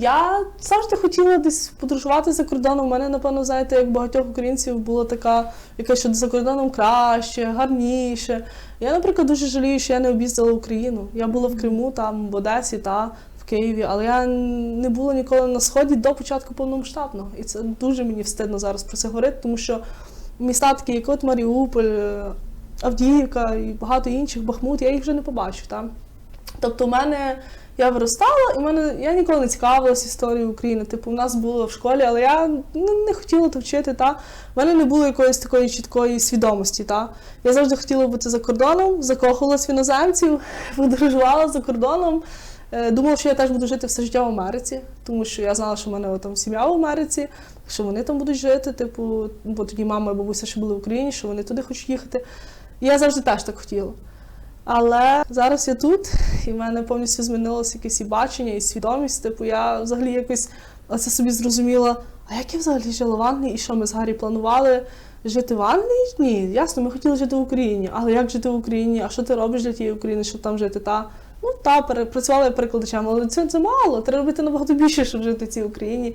Я завжди хотіла десь подорожувати за кордоном. У мене, напевно, знаєте, як багатьох українців була така, яка що за кордоном краще, гарніше. Я, наприклад, дуже жалію, що я не об'їздила Україну. Я була в Криму, там, в Одесі та в Києві, але я не була ніколи на сході до початку повномасштабного. І це дуже мені встидно зараз про це говорити, тому що міста такі, як от Маріуполь, е, Авдіївка і багато інших, Бахмут, я їх вже не побачу. Там. Тобто, у мене я виростала, і в мене я ніколи не цікавилася історією України. Типу, в нас було в школі, але я ну, не хотіла то вчити. Та в мене не було якоїсь такої чіткої свідомості. Та я завжди хотіла бути за кордоном, закохувалась в іноземців, подорожувала за кордоном. Е, Думала, що я теж буду жити все життя в Америці, тому що я знала, що в мене там сім'я в Америці, що вони там будуть жити. Типу, бо тоді мама і бабуся ще були в Україні, що вони туди хочуть їхати. І я завжди теж так хотіла. Але зараз я тут, і в мене повністю змінилося якесь і бачення, і свідомість. Типу, я взагалі якось це собі зрозуміла. А як я взагалі жила в Англії, і що ми з Гаррі планували жити в Англії? Ні, ясно, ми хотіли жити в Україні. Але як жити в Україні? А що ти робиш для тієї України, щоб там жити? Та ну та перепрацювала я перекладачем, але це, це мало. Треба робити набагато більше, щоб жити в цій Україні.